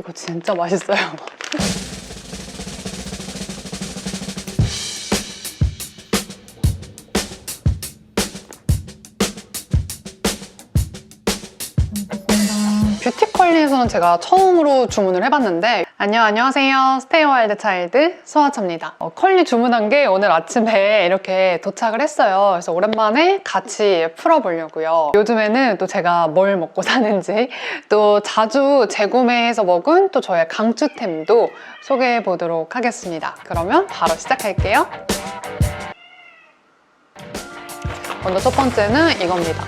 이거 진짜 맛있어요. 컬리에서는 제가 처음으로 주문을 해봤는데 안녕 안녕하세요. 스테이와일드 차일드 수아차입니다. 어, 컬리 주문한 게 오늘 아침에 이렇게 도착을 했어요. 그래서 오랜만에 같이 풀어보려고요. 요즘에는 또 제가 뭘 먹고 사는지 또 자주 재구매해서 먹은 또 저의 강추템도 소개해 보도록 하겠습니다. 그러면 바로 시작할게요. 먼저 첫 번째는 이겁니다.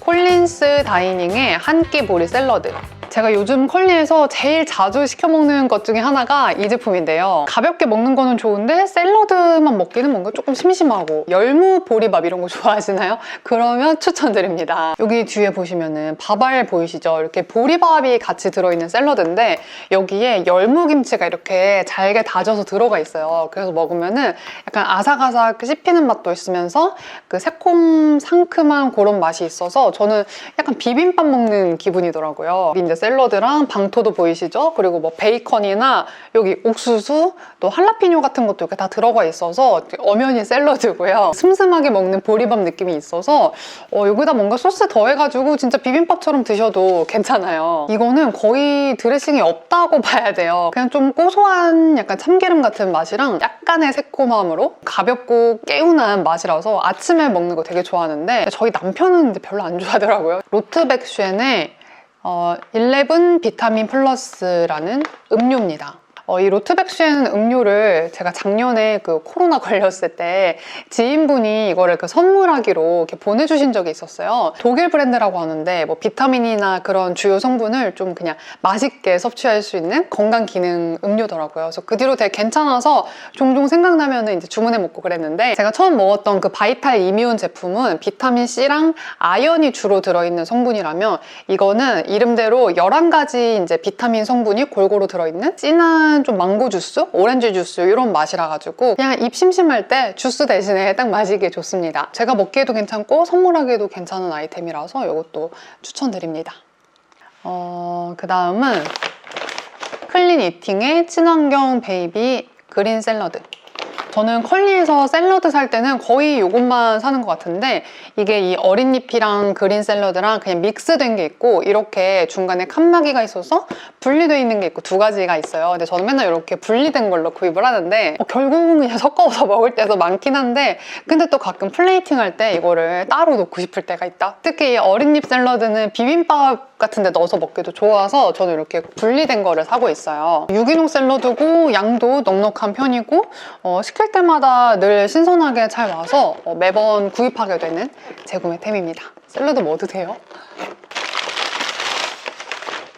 콜린스 다이닝의 한 끼 보리 샐러드. 제가 요즘 컬리에서 제일 자주 시켜 먹는 것 중에 하나가 이 제품인데요. 가볍게 먹는 거는 좋은데 샐러드만 먹기는 뭔가 조금 심심하고 열무 보리밥 이런 거 좋아하시나요? 그러면 추천드립니다. 여기 뒤에 보시면은 밥알 보이시죠? 이렇게 보리밥이 같이 들어있는 샐러드인데 여기에 열무김치가 이렇게 잘게 다져서 들어가 있어요. 그래서 먹으면은 약간 아삭아삭 씹히는 맛도 있으면서 그 새콤 상큼한 그런 맛이 있어서 저는 약간 비빔밥 먹는 기분이더라고요. 이제 샐러드랑 방토도 보이시죠? 그리고 뭐 베이컨이나 여기 옥수수 또 할라피뇨 같은 것도 이렇게 다 들어가 있어서 엄연히 샐러드고요. 슴슴하게 먹는 보리밥 느낌이 있어서 어, 여기다 뭔가 소스 더해가지고 진짜 비빔밥처럼 드셔도 괜찮아요. 이거는 거의 드레싱이 없다고 봐야 돼요. 그냥 좀 고소한 약간 참기름 같은 맛이랑 약간의 새콤함으로 가볍고 개운한 맛이라서 아침에 먹는 거 되게 좋아하는데 저희 남편은 별로 안 좋아하더라고요. 로트백쉔의 어, 11 비타민 플러스라는 음료입니다. 어, 이 로트백슈에는 음료를 제가 작년에 그 코로나 걸렸을 때 지인분이 이거를 그 선물하기로 이렇게 보내주신 적이 있었어요. 독일 브랜드라고 하는데 뭐 비타민이나 그런 주요 성분을 좀 그냥 맛있게 섭취할 수 있는 건강 기능 음료더라고요. 그래서 그 뒤로 되게 괜찮아서 종종 생각나면 이제 주문해 먹고 그랬는데 제가 처음 먹었던 그 바이탈 이미온 제품은 비타민 C랑 아연이 주로 들어있는 성분이라면 이거는 이름대로 11가지 이제 비타민 성분이 골고루 들어있는 진한 좀 망고 주스, 오렌지 주스 이런 맛이라 가지고 그냥 입 심심할 때 주스 대신에 딱 마시기에 좋습니다. 제가 먹기에도 괜찮고 선물하기에도 괜찮은 아이템이라서 이것도 추천드립니다. 어, 그 다음은 클린 이팅의 친환경 베이비 그린 샐러드. 저는 컬리에서 샐러드 살 때는 거의 이것만 사는 것 같은데 이게 이 어린 잎이랑 그린 샐러드랑 그냥 믹스된 게 있고 이렇게 중간에 칸막이가 있어서 분리되어 있는 게 있고 두 가지가 있어요. 근데 저는 맨날 이렇게 분리된 걸로 구입을 하는데 어, 결국은 그냥 섞어서 먹을 때도 많긴 한데 근데 또 가끔 플레이팅 할 때 이거를 따로 놓고 싶을 때가 있다. 특히 이 어린 잎 샐러드는 비빔밥 같은 데 넣어서 먹기도 좋아서 저는 이렇게 분리된 거를 사고 있어요. 유기농 샐러드고 양도 넉넉한 편이고 어, 시킬 때마다 늘 신선하게 잘 와서 어, 매번 구입하게 되는 재구매템입니다. 샐러드 뭐 드세요?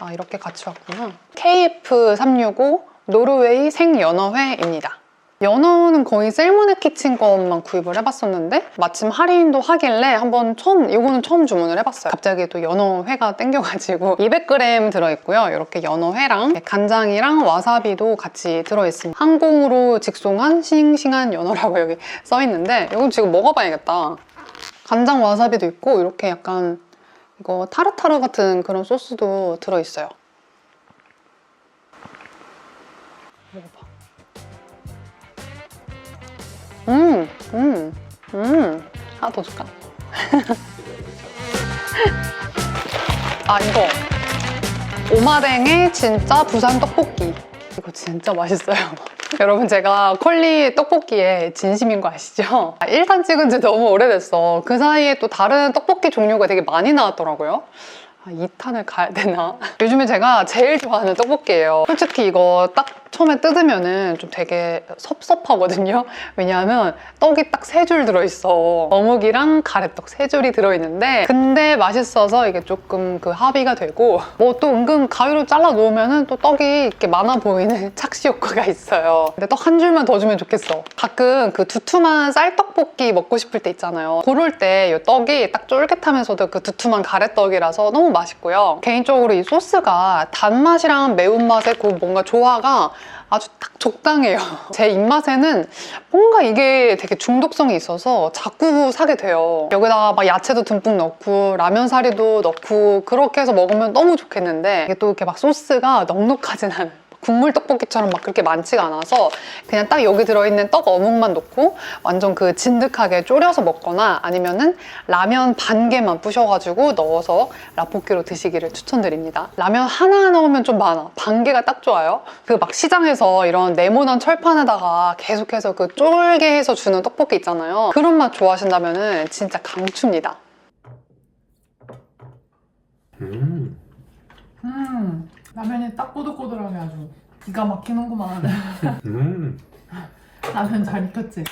아 이렇게 같이 왔구나. KF365 노르웨이 생연어회입니다. 연어는 거의 셀모네 키친 것만 구입을 해봤었는데 마침 할인도 하길래 한번 처음 이거는 처음 주문을 해봤어요. 갑자기 또 연어회가 땡겨가지고 200g 들어있고요. 이렇게 연어회랑 간장이랑 와사비도 같이 들어있습니다. 항공으로 직송한 싱싱한 연어라고 여기 써있는데 이건 지금 먹어봐야겠다. 간장 와사비도 있고 이렇게 약간 이거 타르타르 같은 그런 소스도 들어있어요. 음, 음, 음. 하나 더 줄까? 아, 이거. 오마댕의 진짜 부산 떡볶이. 이거 진짜 맛있어요. 여러분 제가 컬리 떡볶이에 진심인 거 아시죠? 1탄 찍은 지 너무 오래됐어. 그 사이에 또 다른 떡볶이 종류가 되게 많이 나왔더라고요. 아, 2탄을 가야 되나? 요즘에 제가 제일 좋아하는 떡볶이에요. 솔직히 이거 딱 처음에 뜯으면은 좀 되게 섭섭하거든요. 왜냐하면 떡이 딱 세 줄 들어있어. 어묵이랑 가래떡 세 줄이 들어있는데 근데 맛있어서 이게 조금 그 합의가 되고 뭐 또 은근 가위로 잘라 놓으면은 또 떡이 이렇게 많아 보이는 착시 효과가 있어요. 근데 떡 한 줄만 더 주면 좋겠어. 가끔 그 두툼한 쌀떡볶이 먹고 싶을 때 있잖아요. 그럴 때 이 떡이 딱 쫄깃하면서도 그 두툼한 가래떡이라서 너무 맛있고요. 개인적으로 이 소스가 단맛이랑 매운맛의 그 뭔가 조화가 아주 딱 적당해요. 제 입맛에는 뭔가 이게 되게 중독성이 있어서 자꾸 사게 돼요. 여기다가 막 야채도 듬뿍 넣고 라면 사리도 넣고 그렇게 해서 먹으면 너무 좋겠는데 이게 또 이렇게 막 소스가 넉넉하진 않아요. 국물 떡볶이처럼 막 그렇게 많지가 않아서 그냥 딱 여기 들어있는 떡 어묵만 넣고 완전 그 진득하게 졸여서 먹거나 아니면은 라면 반 개만 부셔가지고 넣어서 라볶이로 드시기를 추천드립니다. 라면 하나 넣으면 좀 많아. 반 개가 딱 좋아요. 그 막 시장에서 이런 네모난 철판에다가 계속해서 그 쫄게 해서 주는 떡볶이 있잖아요. 그런 맛 좋아하신다면은 진짜 강추입니다. 음. 음, 라면이 딱 꼬들꼬들하게 아주 기가 막히는구만. 음. 라면 잘 익혔지?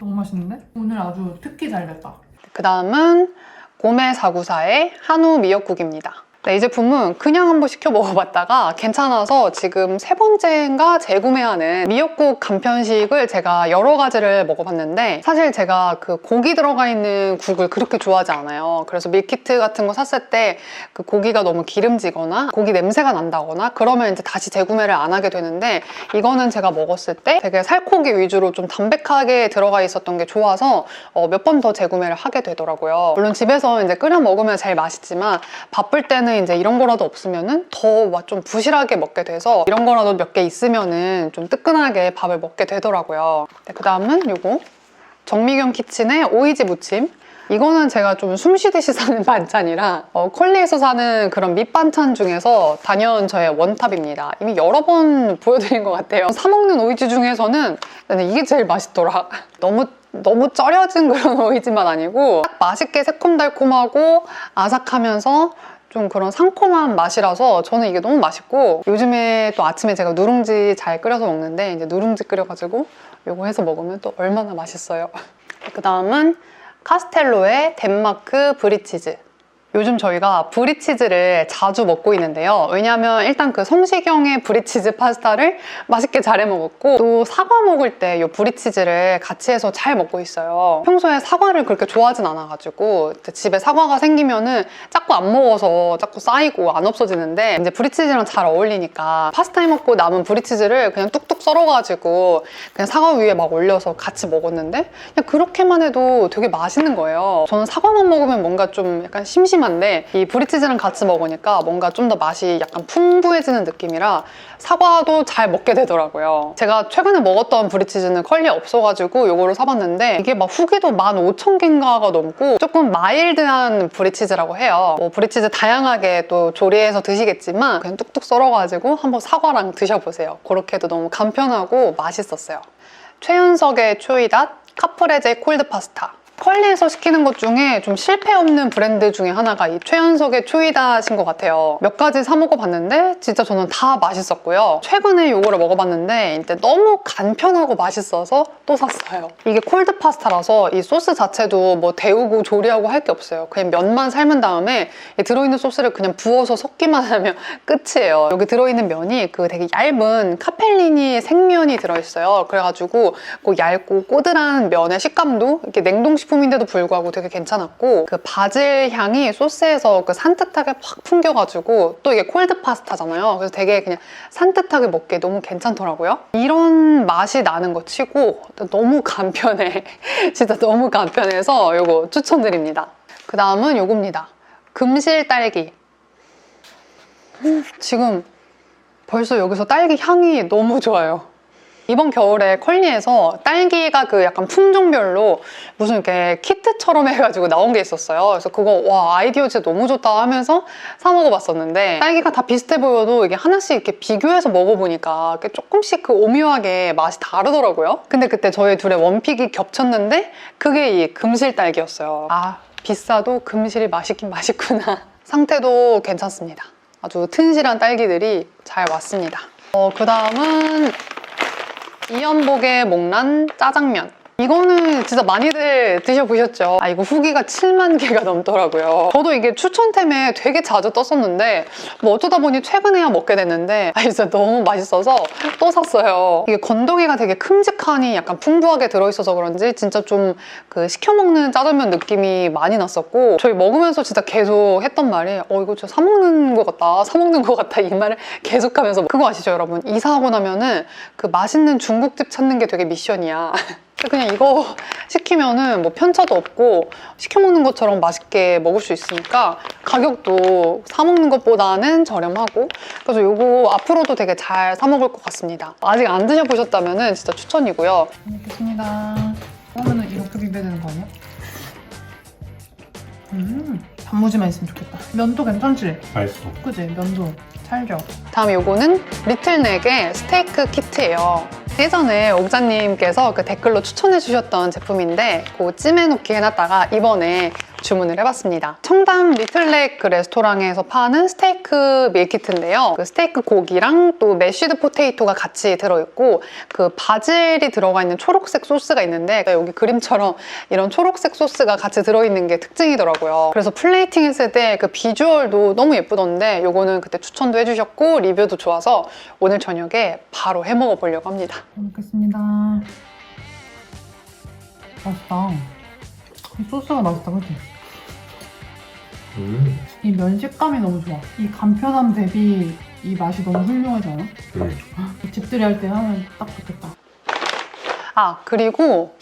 너무 맛있는데? 오늘 아주 특히 잘 됐다. 그 다음은 고메사구사의 한우 미역국입니다. 네, 이 제품은 그냥 한번 시켜 먹어봤다가 괜찮아서 지금 세 번째인가 재구매하는 미역국 간편식을 제가 여러 가지를 먹어봤는데 사실 제가 그 고기 들어가 있는 국을 그렇게 좋아하지 않아요. 그래서 밀키트 같은 거 샀을 때 그 고기가 너무 기름지거나 고기 냄새가 난다거나 그러면 이제 다시 재구매를 안 하게 되는데 이거는 제가 먹었을 때 되게 살코기 위주로 좀 담백하게 들어가 있었던 게 좋아서 어, 몇번 더 재구매를 하게 되더라고요. 물론 집에서 이제 끓여 먹으면 제일 맛있지만 바쁠 때는 이제 이런 거라도 없으면은 더 좀 부실하게 먹게 돼서 이런 거라도 몇 개 있으면은 좀 뜨끈하게 밥을 먹게 되더라고요. 그 다음은 요거 정미경 키친의 오이지 무침. 이거는 제가 좀 숨 쉬듯이 사는 반찬이라 어, 컬리에서 사는 그런 밑반찬 중에서 단연 저의 원탑입니다. 이미 여러 번 보여드린 것 같아요. 사 먹는 오이지 중에서는 이게 제일 맛있더라. 너무 너무 ጨ려진 그런 오이지만 아니고 딱 맛있게 새콤달콤하고 아삭하면서 좀 그런 상콤한 맛이라서 저는 이게 너무 맛있고 요즘에 또 아침에 제가 누룽지 잘 끓여서 먹는데 이제 누룽지 끓여가지고 요거 해서 먹으면 또 얼마나 맛있어요. 그 다음은 카스텔로의 덴마크 브리치즈. 요즘 저희가 브리치즈를 자주 먹고 있는데요. 왜냐하면 일단 그 성시경의 브리치즈 파스타를 맛있게 잘해 먹었고 또 사과 먹을 때 이 브리치즈를 같이 해서 잘 먹고 있어요. 평소에 사과를 그렇게 좋아하진 않아가지고 집에 사과가 생기면은 자꾸 안 먹어서 자꾸 쌓이고 안 없어지는데 이제 브리치즈랑 잘 어울리니까 파스타 해 먹고 남은 브리치즈를 그냥 뚝뚝 썰어가지고 그냥 사과 위에 막 올려서 같이 먹었는데 그냥 그렇게만 해도 되게 맛있는 거예요. 저는 사과만 먹으면 뭔가 좀 약간 심심 한데 이 브리치즈랑 같이 먹으니까 뭔가 좀 더 맛이 약간 풍부해지는 느낌이라 사과도 잘 먹게 되더라고요. 제가 최근에 먹었던 브리치즈는 컬리 없어가지고 이거를 사봤는데 이게 막 후기도 15,000개인가가 넘고 조금 마일드한 브리치즈라고 해요. 뭐 브리치즈 다양하게 또 조리해서 드시겠지만 그냥 뚝뚝 썰어가지고 한번 사과랑 드셔보세요. 그렇게도 너무 간편하고 맛있었어요. 최연석의 초이닷 카프레제 콜드 파스타. 컬리에서 시키는 것 중에 좀 실패 없는 브랜드 중에 하나가 이 최연석의 초이다신 것 같아요. 몇 가지 사 먹어봤는데 진짜 저는 다 맛있었고요. 최근에 이거를 먹어봤는데 이때 너무 간편하고 맛있어서 또 샀어요. 이게 콜드 파스타라서 이 소스 자체도 뭐 데우고 조리하고 할 게 없어요. 그냥 면만 삶은 다음에 이 들어있는 소스를 그냥 부어서 섞기만 하면 끝이에요. 여기 들어있는 면이 그 되게 얇은 카펠리니 생면이 들어있어요. 그래가지고 그 얇고 꼬들한 면의 식감도 이렇게 냉동식 식품인데도 불구하고 되게 괜찮았고 그 바질 향이 소스에서 그 산뜻하게 확 풍겨가지고 또 이게 콜드 파스타잖아요. 그래서 되게 그냥 산뜻하게 먹기에 너무 괜찮더라고요. 이런 맛이 나는 거 치고 너무 간편해. 진짜 너무 간편해서 이거 추천드립니다. 그 다음은 요겁니다. 금실 딸기. 음, 지금 벌써 여기서 딸기 향이 너무 좋아요. 이번 겨울에 컬리에서 딸기가 그 약간 품종별로 무슨 이렇게 키트처럼 해가지고 나온 게 있었어요. 그래서 그거 와 아이디어 진짜 너무 좋다 하면서 사 먹어봤었는데 딸기가 다 비슷해 보여도 이게 하나씩 이렇게 비교해서 먹어보니까 조금씩 그 오묘하게 맛이 다르더라고요. 근데 그때 저희 둘의 원픽이 겹쳤는데 그게 이 금실 딸기였어요. 아 비싸도 금실이 맛있긴 맛있구나. 상태도 괜찮습니다. 아주 튼실한 딸기들이 잘 왔습니다. 어, 그 다음은 이연복의 목란 짜장면. 이거는 진짜 많이들 드셔보셨죠? 아, 이거 후기가 7만 개가 넘더라고요. 저도 이게 추천템에 되게 자주 떴었는데, 뭐 어쩌다 보니 최근에야 먹게 됐는데, 아, 진짜 너무 맛있어서 또 샀어요. 이게 건더기가 되게 큼직하니 약간 풍부하게 들어있어서 그런지 진짜 좀 그 시켜먹는 짜장면 느낌이 많이 났었고, 저희 먹으면서 진짜 계속 했던 말이, 어, 이거 진짜 사먹는 것 같다, 사먹는 것 같다, 이 말을 계속 하면서. 그거 아시죠, 여러분? 이사하고 나면은 그 맛있는 중국집 찾는 게 되게 미션이야. 그냥 이거 시키면은 뭐 편차도 없고 시켜 먹는 것처럼 맛있게 먹을 수 있으니까 가격도 사 먹는 것보다는 저렴하고 그래서 이거 앞으로도 되게 잘 사 먹을 것 같습니다. 아직 안 드셔보셨다면은 진짜 추천이고요. 잘 먹겠습니다. 그러면은 이렇게 비벼야 되는 거 아니야? 음, 단무지만 있으면 좋겠다. 면도 괜찮지? 맛있어. 그지? 면도 찰져. 다음 요거는 리틀넥의 스테이크 키트예요. 예전에 옥자님께서 그 댓글로 추천해 주셨던 제품인데 그 찜해놓기 해놨다가 이번에 주문을 해봤습니다. 청담 리틀넥 그 레스토랑에서 파는 스테이크 밀키트인데요. 그 스테이크 고기랑 또 메쉬드 포테이토가 같이 들어있고 그 바질이 들어가 있는 초록색 소스가 있는데 여기 그림처럼 이런 초록색 소스가 같이 들어있는 게 특징이더라고요. 그래서 플레이팅 했을 때 그 비주얼도 너무 예쁘던데 요거는 그때 추천도 해주셨고 리뷰도 좋아서 오늘 저녁에 바로 해 먹어 보려고 합니다. 잘 먹겠습니다. 맛있다. 이 소스가 맛있다, 그치? 음. 이 면 식감이 너무 좋아. 이 간편함 대비 이 맛이 너무 훌륭하지 않아? 음. 집들이 할 때 하면 딱 좋겠다. 아 그리고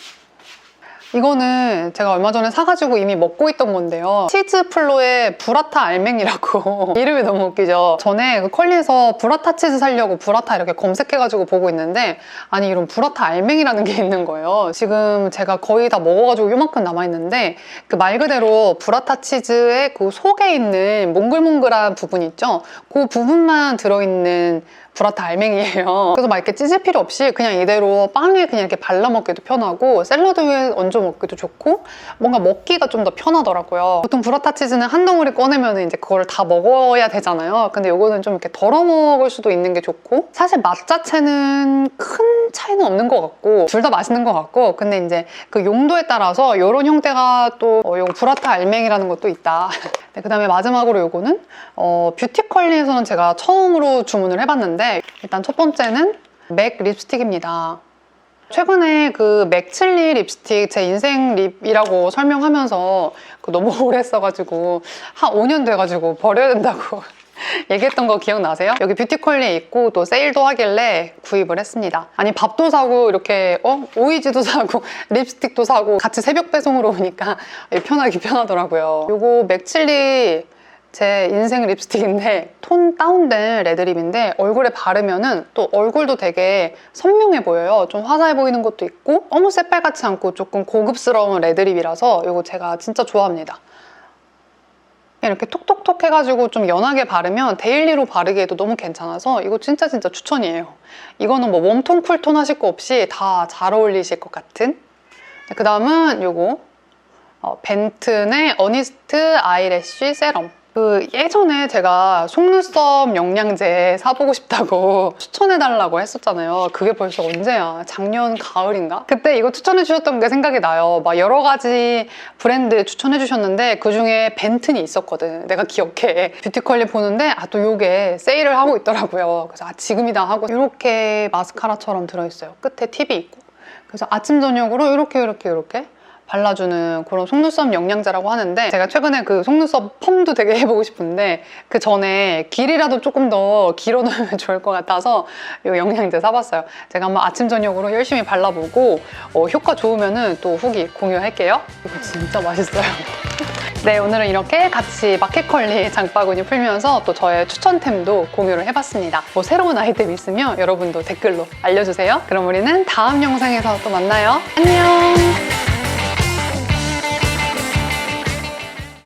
이거는 제가 얼마 전에 사가지고 이미 먹고 있던 건데요. 치즈 플로의 브라타 알맹이라고 이름이 너무 웃기죠. 전에 그 컬리에서 브라타 치즈 살려고 브라타 이렇게 검색해가지고 보고 있는데 아니 이런 브라타 알맹이라는 게 있는 거예요. 지금 제가 거의 다 먹어가지고 요만큼 남아있는데 그 말 그대로 브라타 치즈의 그 속에 있는 몽글몽글한 부분 있죠? 그 부분만 들어있는 브라타 알맹이에요. 그래서 막 이렇게 찢을 필요 없이 그냥 이대로 빵에 그냥 이렇게 발라 먹기도 편하고 샐러드 위에 얹어 먹기도 좋고 뭔가 먹기가 좀 더 편하더라고요. 보통 브라타 치즈는 한 덩어리 꺼내면 이제 그걸 다 먹어야 되잖아요. 근데 이거는 좀 이렇게 덜어 먹을 수도 있는 게 좋고 사실 맛 자체는 큰 차이는 없는 것 같고 둘 다 맛있는 것 같고 근데 이제 그 용도에 따라서 이런 형태가 또 어, 요 브라타 알맹이라는 것도 있다. 네, 그 다음에 마지막으로 요거는 어, 뷰티컬리에서는 제가 처음으로 주문을 해봤는데 일단 첫 번째는 맥 립스틱입니다. 최근에 그 맥칠리 립스틱 제 인생 립이라고 설명하면서 그 너무 오래 써가지고 한 5년 돼가지고 버려야 된다고 얘기했던 거 기억나세요? 여기 뷰티컬리에 있고 또 세일도 하길래 구입을 했습니다. 아니 밥도 사고 이렇게 어 오이지도 사고 립스틱도 사고 같이 새벽 배송으로 오니까 편하기 편하더라고요. 요거 맥칠리 제 인생 립스틱인데 톤 다운된 레드립인데 얼굴에 바르면 은 또 얼굴도 되게 선명해 보여요. 좀 화사해 보이는 것도 있고 너무 새빨갛지 않고 조금 고급스러운 레드립이라서 이거 제가 진짜 좋아합니다. 이렇게 톡톡톡 해가지고 좀 연하게 바르면 데일리로 바르기에도 너무 괜찮아서 이거 진짜 진짜 추천이에요. 이거는 뭐 웜톤, 쿨톤 하실 거 없이 다 잘 어울리실 것 같은. 그 다음은 요거. 어, 벤튼의 어니스트 아이래쉬 세럼 그 예전에 제가 속눈썹 영양제 사보고 싶다고 추천해달라고 했었잖아요. 그게 벌써 언제야? 작년 가을인가? 그때 이거 추천해주셨던 게 생각이 나요. 막 여러 가지 브랜드 추천해주셨는데 그 중에 벤튼이 있었거든. 내가 기억해. 뷰티컬리 보는데 아 또 요게 세일을 하고 있더라고요. 그래서 아 지금이다 하고 이렇게 마스카라처럼 들어있어요. 끝에 팁이 있고. 그래서 아침 저녁으로 이렇게 이렇게 이렇게 발라주는 그런 속눈썹 영양제라고 하는데 제가 최근에 그 속눈썹 펌도 되게 해보고 싶은데 그 전에 길이라도 조금 더 길어놓으면 좋을 것 같아서 이 영양제 사봤어요. 제가 한번 아침 저녁으로 열심히 발라보고 어, 효과 좋으면 또 후기 공유할게요. 이거 진짜 맛있어요. 네, 오늘은 이렇게 같이 마켓컬리 장바구니 풀면서 또 저의 추천템도 공유를 해봤습니다. 뭐 새로운 아이템 있으면 여러분도 댓글로 알려주세요. 그럼 우리는 다음 영상에서 또 만나요. 안녕!